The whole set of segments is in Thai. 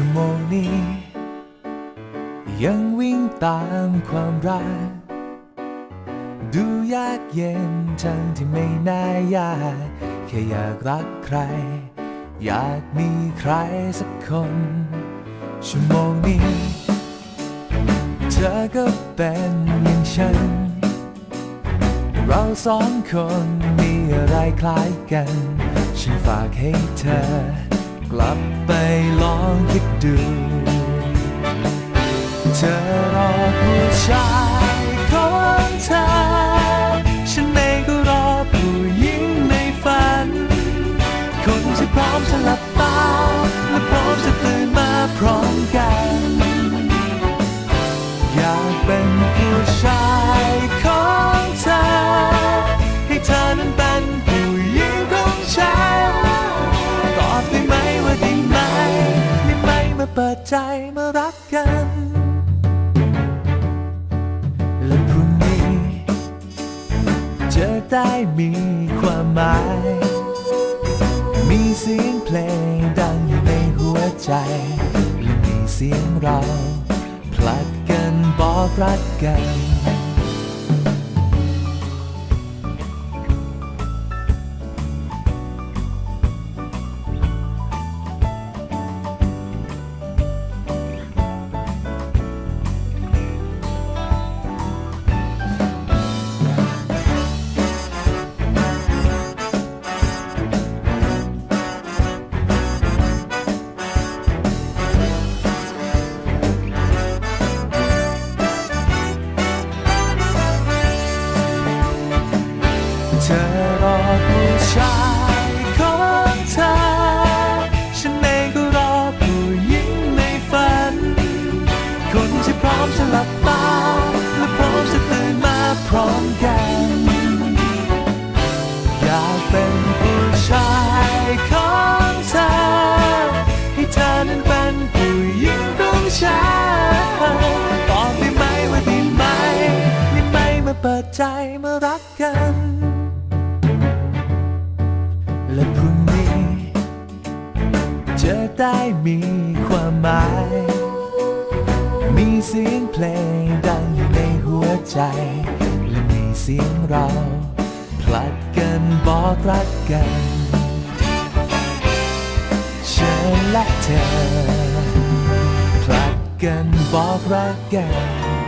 ชั่วโมงนี้ ยังวิ่งตามความรัก ดูยากเย็นทั้งที่ไม่น่ายากแค่อยากรักใคร อยากมีใครสักคน ชั่วโมงนี้ เธอก็เป็นอย่างฉัน เราสองคนมีอะไรคล้ายกัน ฉันฝากให้เธอ กลับไปลองคิดดู เธอรอผู้ชายของเธอ ฉันเองก็รอผู้หญิงในฝัน คนที่พร้อมจะหลับตา ปิดใจมารักกัน และพรุ่งนี้จะได้มีความหมาย มีเสียงเพลงดังอยู่ในหัวใจ และมีเสียงเรา ผลัดกันบอกรักกัน ธอรอผู้ชายของเธอ ฉันเองก็รอผู้หญิงในฝัน คนที่พร้อมจะหลับตา และพร้อมจะตื่นมาพร้อมกัน อยากเป็นผู้ชายของเธอ ให้เธอนั้นเป็นผู้หญิงของฉันตอบได้ไหมว่าด้ไหมได้ไหมมาเปิดใจมารักกัน ได้มีความหมาย มีเสียงเพลงดังอยู่ในหัวใจ และมีเสียงเรา ผลัดกันบอกรักกันฉันและเธอ ผลัดกันบอกรักกัน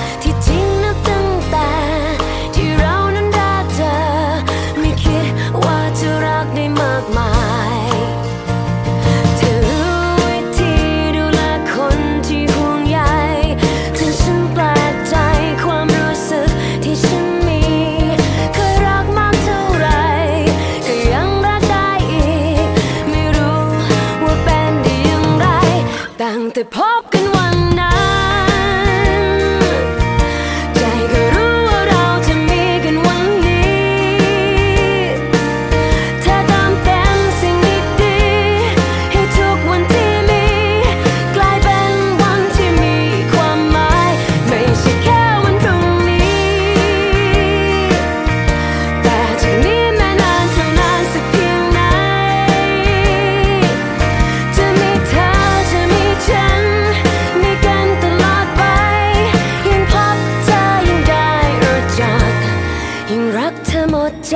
ยิ่งรักเธอหมดใจ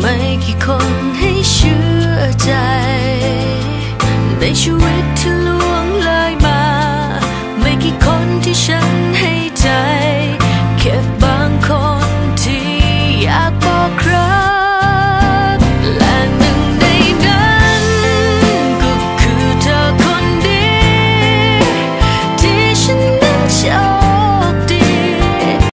ไม่กี่คนให้เชื่อใจ ในชีวิตที่ล่วงเลยมา ไม่กี่คนที่ฉันให้